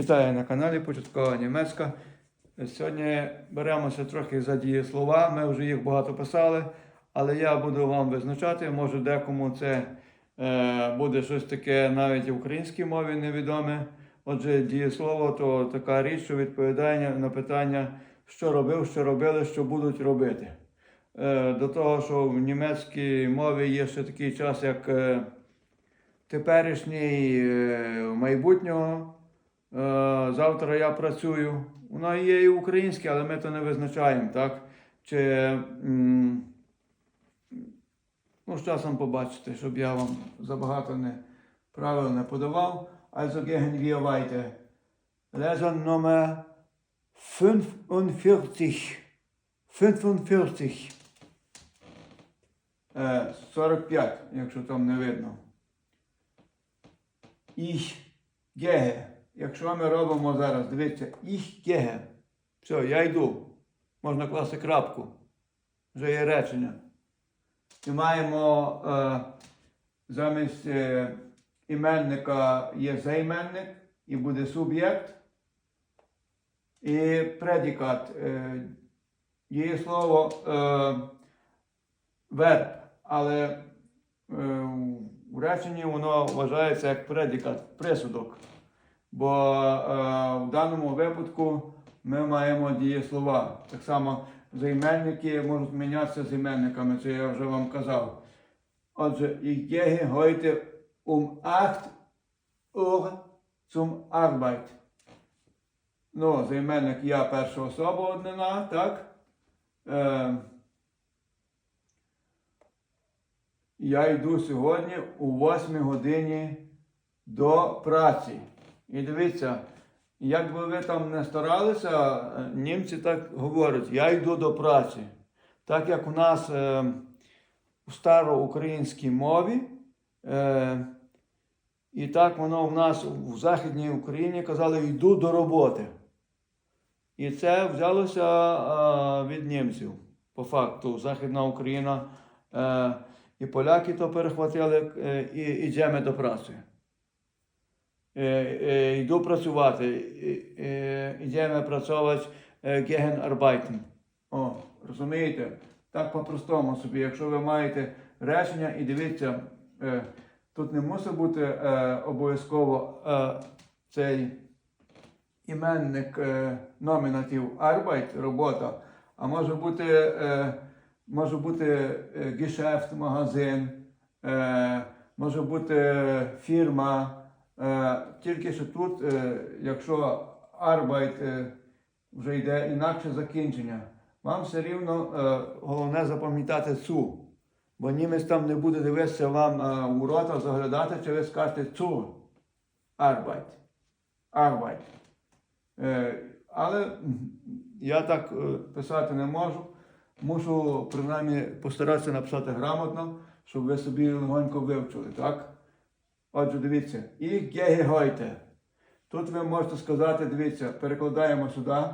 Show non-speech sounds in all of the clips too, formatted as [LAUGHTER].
Вітаю на каналі Початкова Німецька. Сьогодні беремося трохи за дієслова. Ми вже їх багато писали, але я буду вам визначати. Може, декому це е, буде щось таке навіть в українській мові невідоме. Отже, дієслово то така річ, що відповідає на питання, що робив, що робили, що будуть робити. Е, до того, що в німецькій мові є ще такий час, як е, теперішній е, майбутнього. Е, Завтра я працюю. Воно є і українське, але ми то не визначаємо, так? Чи ну, з часом побачите, щоб я вам забагато не правил не подавав. Also gehen wir weiter. Lesson Nummer 45. 45. Е, 45, якщо там не видно. Ich gehe. Якщо ми робимо зараз, дивіться, ich gehe. Все, я йду. Можна класти крапку. Вже є речення. І маємо е, замість е, іменника є займенник і буде суб'єкт. І предикат. Е, є слово е, верб, але е, в реченні воно вважається як предикат, присудок. Бо е, в даному випадку ми маємо дієслова. Так само займенники можуть мінятися з іменниками, це я вже вам казав. Отже, ich gehe heute um 8 Uhr zum. Ну, займенник я перша особа однина, так? Е, я йду сьогодні у 8 годині до праці. І дивіться, як би ви там не старалися, німці так говорять, я йду до праці. Так як у нас е, у староукраїнській мові, е, і так воно в нас в Західній Україні казали, йду до роботи. І це взялося е, від німців. По факту, Західна Україна е, і поляки то перехватили, е, і йдемо до праці. Е, е, йду працювати, е, йдемо працювати gehen. О, розумієте? Так по-простому собі, якщо ви маєте речення і дивіться, тут не мусить бути обов'язково цей іменник номінатив Arbeit, робота, а може бути, може бути Geschäft, магазин, може бути фірма. Е, тільки що тут, е, якщо Arbeit е, вже йде інакше закінчення, вам все рівно головне запам'ятати цу. Бо німець там не буде дивитися вам у рота, заглядати, чи ви скажете цу. Arbeit. Е, але я так писати не можу. Мушу принаймні постаратися написати грамотно, щоб ви собі легонько вивчили, так? Отже, дивіться, gehe heute. Тут ви можете сказати, дивіться, перекладаємо сюди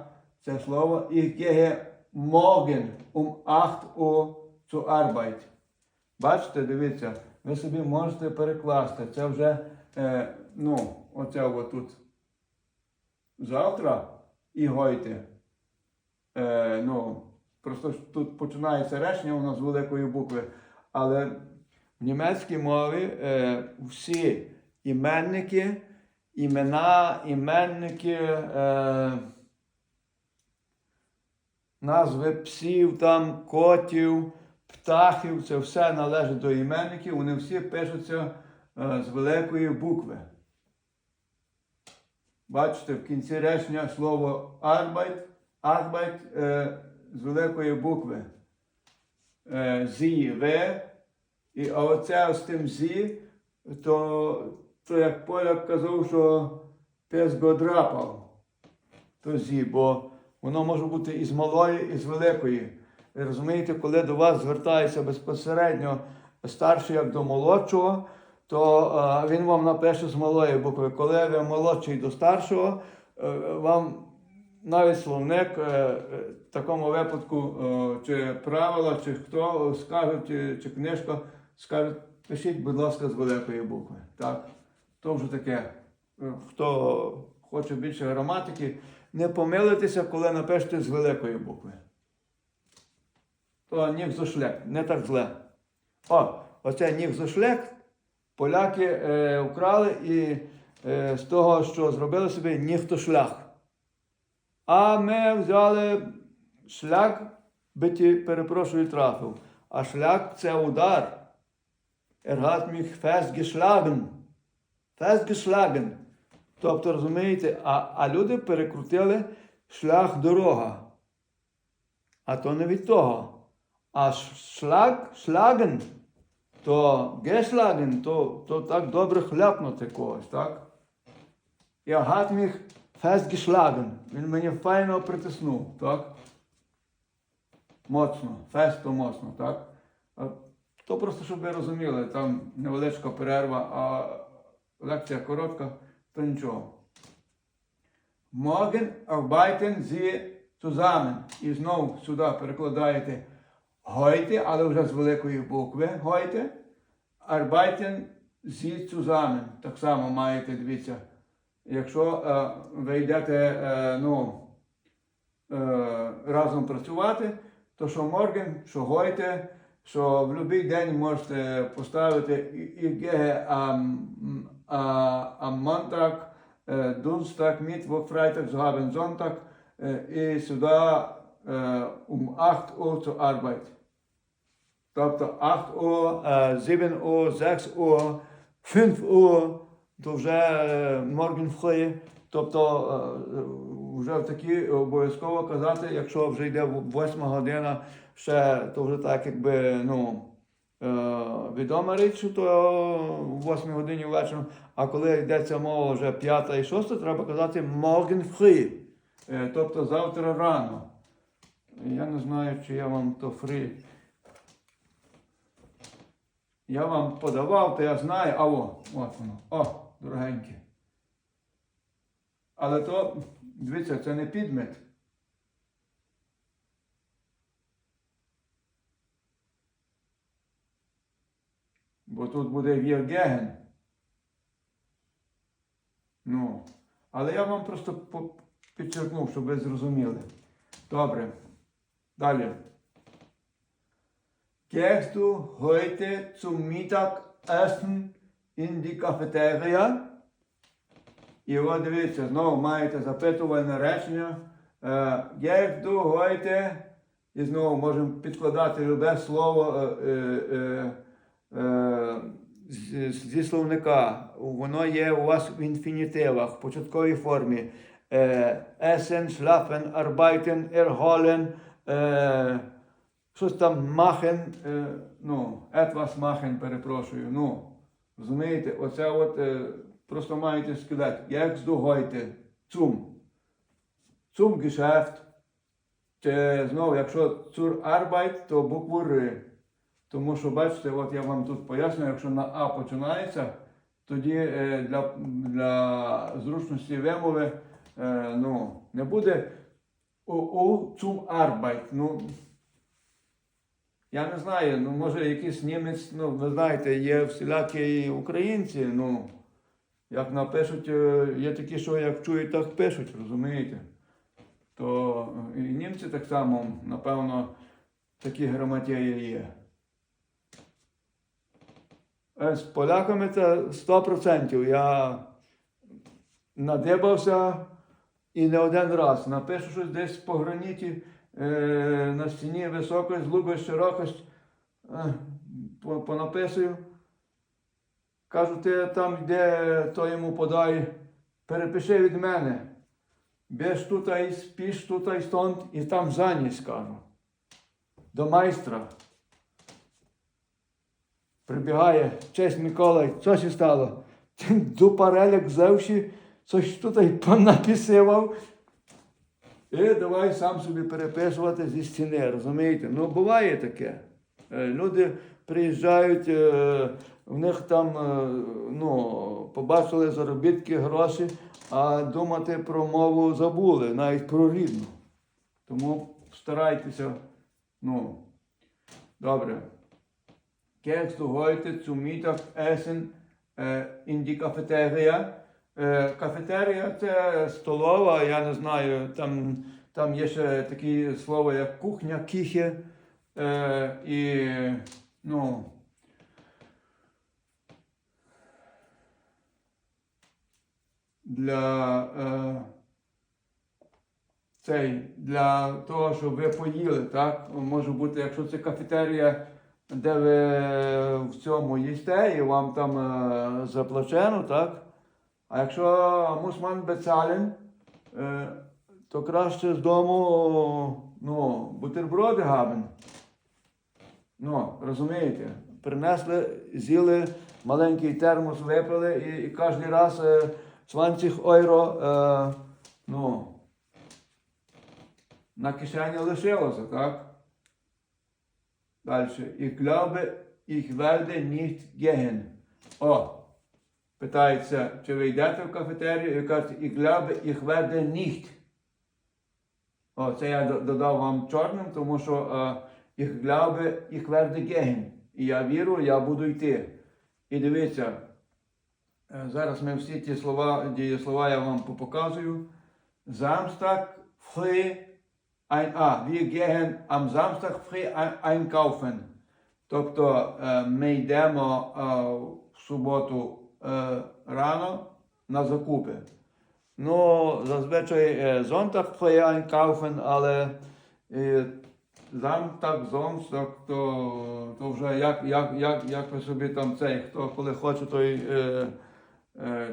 це слово. Gehe morgen um 8 Uhr zur Arbeit. Бачите, дивіться, ви собі можете перекласти. Це вже, е, ну, оце отут. Завтра і гойте. Е, ну, просто тут починається речення у нас з великої букви. Але в німецькій мові е, всі іменники, імена, іменники, е, назви псів, там, котів, птахів, це все належить до іменників, вони всі пишуться е, з великої букви. Бачите, в кінці речення слово Arbeit, Arbeit е, з великої букви. Е, зі, ви. І а оце з тим зі, то, то як поляк казав, що пес би драпав, то зі, бо воно може бути і з малої, і з великої. Ви розумієте, коли до вас звертається безпосередньо старший як до молодшого, то е, він вам напише з малої букви. Коли ви молодший до старшого, е, вам навіть словник е, е, в такому випадку, чи правила, чи хто скаже, чи, чи книжка, скажуть, пишіть, будь ласка, з великої букви. Так? То вже таке, е, хто хоче більше граматики, не помилитися, коли напишете з великої букви. То нігзошлек, не так зле. О, оце нігзошлек поляки е, вкрали і е, з того, що зробили собі ніхтошлях. А ми взяли шлях, биті, перепрошую, трафив. А шлях це удар. Er hat mich festgeschlagen. Festgeschlagen. Тобто, розумієте, а, а люди перекрутили шлях дорога. А то не від того. А шлаг, шлаген, то гешлаген, то, то так добре хляпнути когось, так? Er hat mich festgeschlagen. Він мені файно притиснув, так? Моцно, фест то моцно, так? То просто, щоб ви розуміли, там невеличка перерва, а лекція коротка, то нічого. Morgen arbeiten Sie zusammen. І знову сюди перекладаєте heute, але вже з великої букви heute. Arbeiten Sie zusammen. Так само маєте, дивіться. Якщо е, ви йдете е, ну, е, разом працювати, то що morgen, що heute, що в будь-який день можете поставити і gehe am, Montag, е, Donnerstag, Mittwoch, Freitag, so Sonntag е, і сюди е, um 8 Uhr zur Arbeit. Тобто 8 Uhr, е, 7 Uhr, 6 Uhr, 5 Uhr, то вже е, morgen früh. Тобто е, вже в такі обов'язково казати, якщо вже йде 8 година, ще то вже так, якби ну. е, Відома річ, то в 8 годині ввечері, а коли йдеться мова вже 5 і 6, треба казати morgen früh, Е, тобто завтра рано. Я не знаю, чи я вам то free. Я вам подавав, то я знаю, а о, от воно. О, дорогенькі. Але то, дивіться, це не підмет. Бо тут буде віргеген. Ну, але я вам просто підчеркнув, щоб ви зрозуміли. Добре. Далі. Gehst du heute zum Mittagessen in? І от дивіться, знову маєте запитувальне речення. Е, du heute? І знову можемо підкладати любе слово е, е, зі словника. Воно є у вас в інфінітивах, в початковій формі. Е, Essen, schlafen, arbeiten, erholen, е, щось там е, ну, etwas machen, перепрошую. Ну, розумієте, оце от просто маєте сказати, як здугойте, zum. Zum Geschäft. Чи знову, якщо zur Arbeit, то букву Р. Тому що, бачите, от я вам тут пояснюю, якщо на А починається, тоді е, для, для зручності вимови е, ну, не буде у, zum Arbeit. Ну, я не знаю, ну може якийсь німець, ну ви знаєте, є всілякі українці, ну як напишуть, е, є такі, що як чують, так пишуть, розумієте? То е, і німці так само, напевно, такі грамотеї є. Е, З поляками це 100%. Я надибався і не один раз. Напишу щось десь по граніті е, на стіні високость, глибость, широкость. Е, по- понаписую. Кажу, ти там, де то йому подай, перепиши від мене. Біж тут і спіш тут і стонт, і там заніс, кажу. До майстра. Прибігає, честь Миколай, що ще стало? Дупарелек взявши, щось тут понаписував. І давай сам собі переписувати зі стіни, розумієте? Ну, буває таке. Е, Люди приїжджають, е, в них там е, ну, побачили заробітки, гроші, а думати про мову забули, навіть про рідну. Тому старайтеся, ну, добре. Gehst du heute zum Mittagessen in die Кафетерія це столова, я не знаю, там, там є ще такі слова, як кухня, кіхе. Е, і, ну, для, е, цей, для того, щоб ви поїли, так? Може бути, якщо це кафетерія, де ви в цьому їсте і вам там е, заплачено, так? А якщо мусман бецален, е, то краще з дому ну, бутерброди габен. Ну, розумієте? Принесли, з'їли, маленький термос випили і, і кожен раз е, 20 євро е, ну, на кишені лишилося, так? Далі. Ich glaube, ich werde nicht gehen. О, питається, чи ви йдете в кафетерію, і кажуть, ich glaube, ich werde nicht. О, це я додав вам чорним, тому що е, ich glaube, ich werde gehen. І я вірю, я буду йти. І дивіться, зараз ми всі ті слова, дієслова я вам показую. Samstag früh ein, а, wir gehen am Samstag früh einkaufen. Тобто е, ми йдемо е, в суботу е, рано на закупи. Ну, зазвичай е, Sonntag früh einkaufen, але е, Samstag, Sonntag, то, то вже як, як, як, як ви собі там цей, хто коли хоче, той е, е,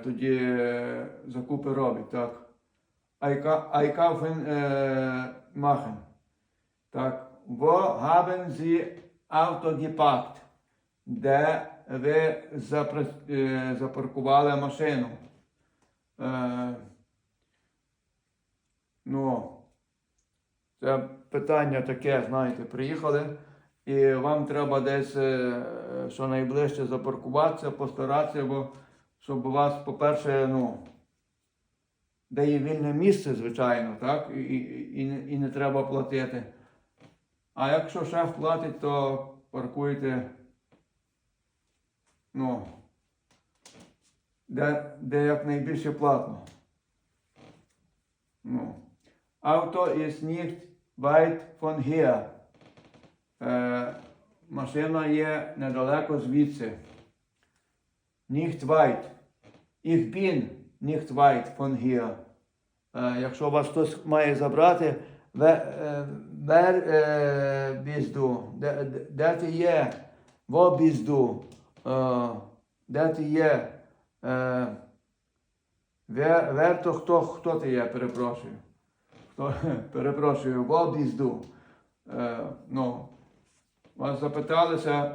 тоді е, закупи робить, так. Eica- Einkaufen äh. Так, haben Sie Auto geparkt? Де ви е, запаркували машину? Е, ну, це питання таке, знаєте, приїхали, і вам треба десь е, що найближче запаркуватися, постаратися, бо щоб у вас, по-перше, ну, де є вільне місце, звичайно, так? І, і, і, не- треба платити. А якщо шеф платить, то паркуйте, ну, де, де якнайбільше платно. Ну. Auto ist nicht weit von hier. Е, машина є недалеко звідси. Nicht weit. Ich bin nicht weit von hier. Якщо вас хтось має забрати, е, where е, du? Де, ти є? Bist du? Е, де ти є? Where то хто, хто ти є, перепрошую. Хто, [LAUGHS] перепрошую, du? Е, ну, вас запиталися,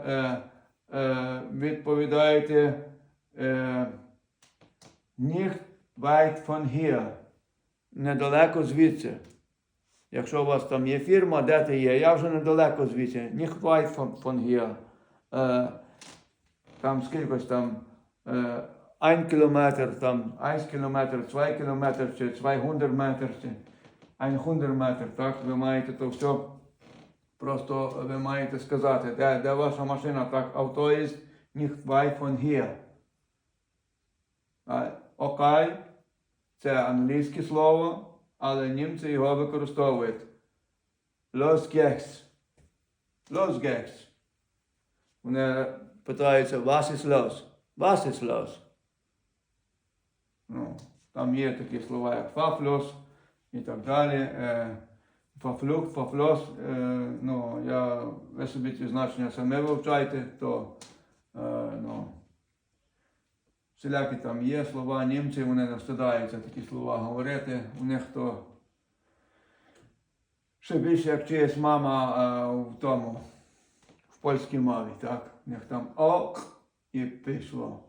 відповідаєте nicht weit von hier. Недалеко звідси. Якщо у вас там є фірма, де ти є, я вже недалеко звідси. Nicht weit von, von hier. Е, там скількось там е, 1 кілометр, там 1 кілометр, 2 кілометр, чи 200 метрів, чи 100 метрів, так? Ви маєте то все Просто ви маєте сказати, де, де ваша машина, так, авто є nicht weit von hier. А, Окей, це англійське слово, але німці його використовують. Los geht's. Los geht's. Вони питаються, was ist los? Was ist los? Ну, там є такі слова, як фафлос і так далі. Е, Фафлюк, фафлос, е, ну, я, ви собі ці значення самі вивчайте, то е, ну, всілякі там є слова, німці, вони не встидаються такі слова говорити. У них то ще більше, як чиєсь мама е, в тому, в польській мові, так? У них там ок і пішло.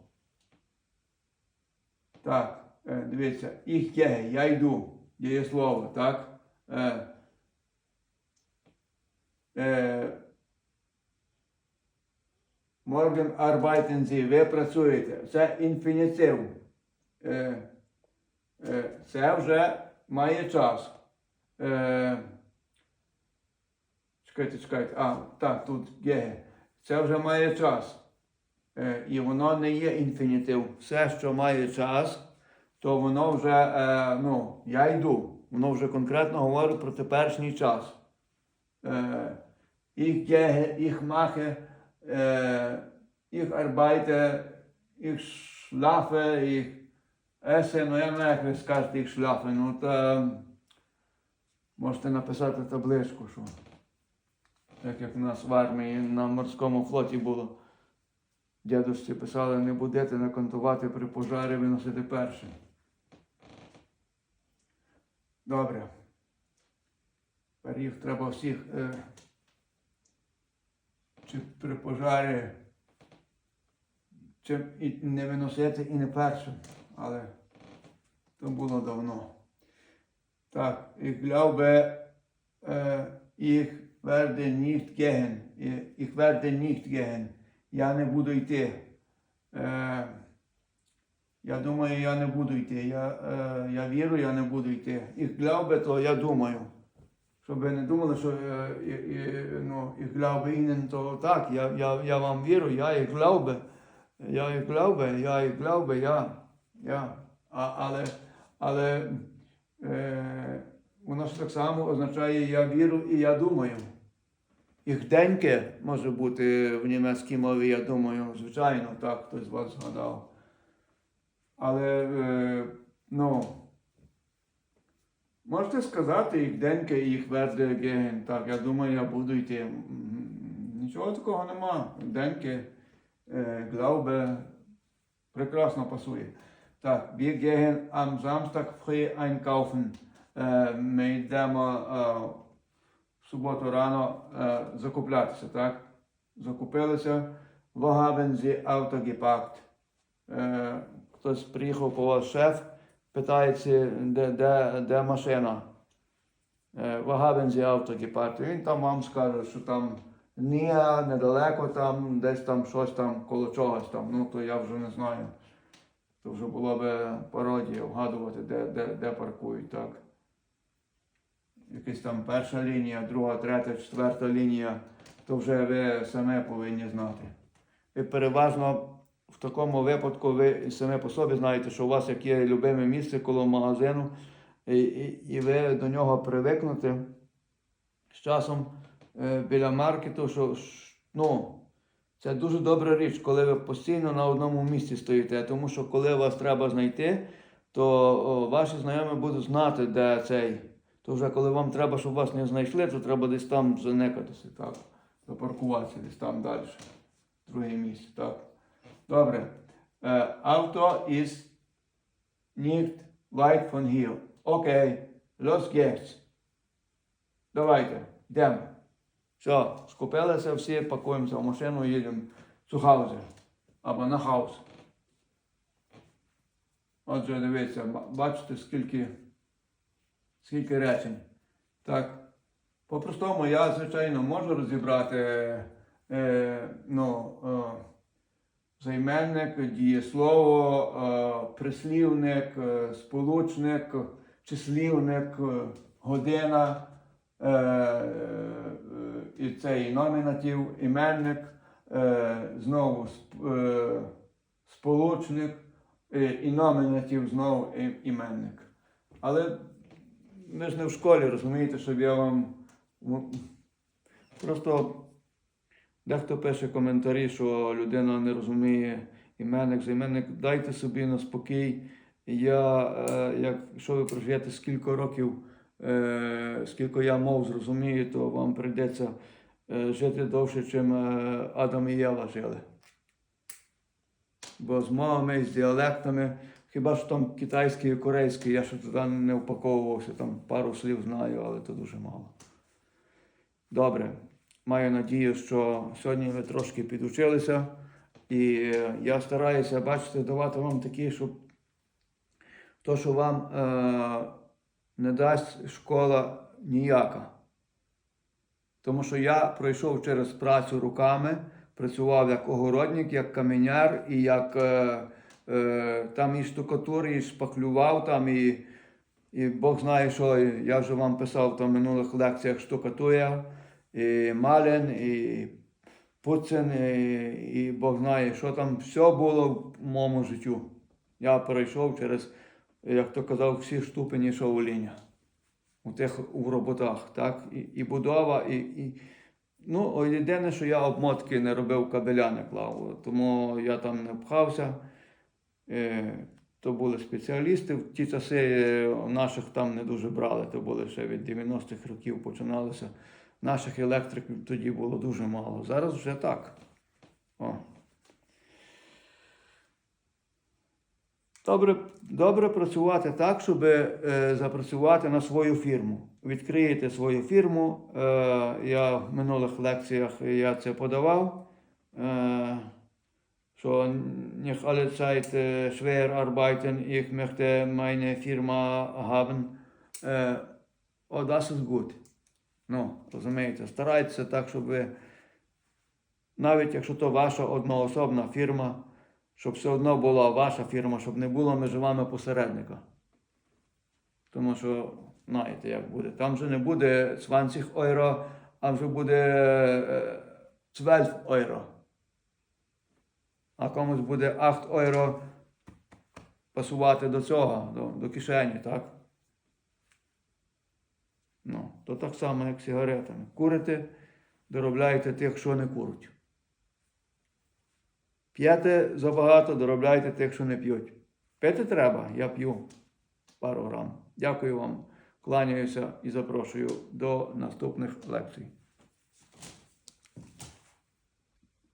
Так, е, дивіться, їх є, я йду, є слово, так? Е, Morgen arbeiten Sie, ви працюєте. Це інфінітив. Е, е, це вже має час. Е, чекайте, чекайте. А, так, тут є. Це вже має час. І воно не є інфінітив. Все, що має час, то воно вже, ну, я йду. Воно вже конкретно говорить про теперішній час. Їх геге, їх махе, їх арбайте, їх шлафе, їх есе, ну я знаю, як ви скажете їх шлафе, ну то можете написати табличку, що так як у нас в армії на морському флоті було. Дідусі писали, не будете накантувати при пожарі виносити першим. Добре. Їх треба всіх е, чи при пожарі чи і не виносити і не першим, але то було давно. Так, ich glaube, äh, ich werde nicht gehen. Ich werde nicht gehen. Я не буду йти. Е, я думаю, я не буду йти. Я, е, я вірю, я не буду йти. Ich glaube, то я думаю. Щоб не думали, що е, і, і, ну, ich glaube Ihnen, то так, я, я, я вам вірю, я ich glaube. Я ich glaube, я ich glaube, я. я. А, але але е, воно ж так само означає я вірю і я думаю. Їх деньки може бути в німецькій мові, я думаю, звичайно, так, хтось вас згадав. Але, е, ну, можете сказати їх деньки їх верде геген. Так, я думаю, я буду йти. Нічого такого нема. Деньки, е, глаубе, прекрасно пасує. Так, wir gehen am Samstag früh einkaufen. Е, Ми йдемо е, в суботу рано закуплятися, так? Закупилися. Wo haben Sie Auto gepackt? Хтось приїхав по вас шеф, питається, де, де, де машина. Е, Sie Auto gepackt? Він там вам скаже, що там ні, недалеко там, десь там щось там коло чогось там. Ну, то я вже не знаю. То вже було би пародія вгадувати, де, де, де паркують, так. Якась там перша лінія, друга, третя, четверта лінія, то вже ви самі повинні знати. І переважно в такому випадку ви і самі по собі знаєте, що у вас як є любиме місце коло магазину, і, і, і ви до нього привикнете з часом е, біля маркету, що ну, це дуже добра річ, коли ви постійно на одному місці стоїте, тому що коли вас треба знайти, то о, ваші знайомі будуть знати, де цей. То вже коли вам треба, щоб вас не знайшли, то треба десь там заникатися, так. Запаркуватися десь там далі. Друге місце, так. Добре. Е, Авто ist nicht weit von hier. Окей. Los geht's. Давайте, йдемо. Все, скупилися всі, пакуємося в машину їдемо в Цухаузе або на хаус. Отже, дивіться, бачите, скільки, скільки речень. Так, по-простому я, звичайно, можу розібрати е, ну, е, займенник, дієслово, е, прислівник, е, сполучник, числівник, е, година, і це і номінатив, іменник, знову сполучник, і номінатив знову іменник. Але ми ж не в школі, розумієте, щоб я вам просто дехто пише коментарі, що людина не розуміє іменник, займенник. Дайте собі на спокій. Я, е, як, якщо ви проживете скільки років, е, скільки я мов зрозумію, то вам прийдеться е, жити довше, ніж Адам і Єва жили. Бо з мовами, з діалектами, хіба що там китайський і корейський, я ще туди не впаковувався, там пару слів знаю, але то дуже мало. Добре. Маю надію, що сьогодні ви трошки підучилися. І е, я стараюся, бачите, давати вам такі, щоб то, що вам е, не дасть школа ніяка. Тому що я пройшов через працю руками, працював як огородник, як каменяр, і як е, е, там і штукатур, і шпаклював там, і, і Бог знає, що я вже вам писав там в минулих лекціях штукатуя, і малин, і Пуцин, і, і Бог знає, що там все було в моєму життю. Я пройшов через як то казав, всі ступені шаоліня. У тих у роботах, так? І, і будова, і, і. Ну, єдине, що я обмотки не робив, кабеля не клав, тому я там не пхався. Е, то були спеціалісти. В ті часи е, наших там не дуже брали, то були ще від 90-х років починалося. Наших електриків тоді було дуже мало. Зараз вже так. О. Добре, добре працювати так, щоб е, запрацювати на свою фірму. Відкриєте свою фірму. Е, я в минулих лекціях я це подавав. Е, що nicht alle Zeit äh, schwer arbeiten, ich möchte meine Firma haben. Е, ist gut. Ну, розумієте, старайтеся так, щоб ви, навіть якщо то ваша одноособна фірма, щоб все одно була ваша фірма, щоб не було між вами посередника. Тому що, знаєте, як буде. Там вже не буде 20 євро, а вже буде е, 12 євро. А комусь буде 8 євро пасувати до цього, до, до кишені, так? Ну, то так само, як сигаретами. Курите, доробляйте тих, що не куруть. П'єте забагато, доробляйте тих, що не п'ють. Пити треба, я п'ю пару грам. Дякую вам, кланяюся і запрошую до наступних лекцій.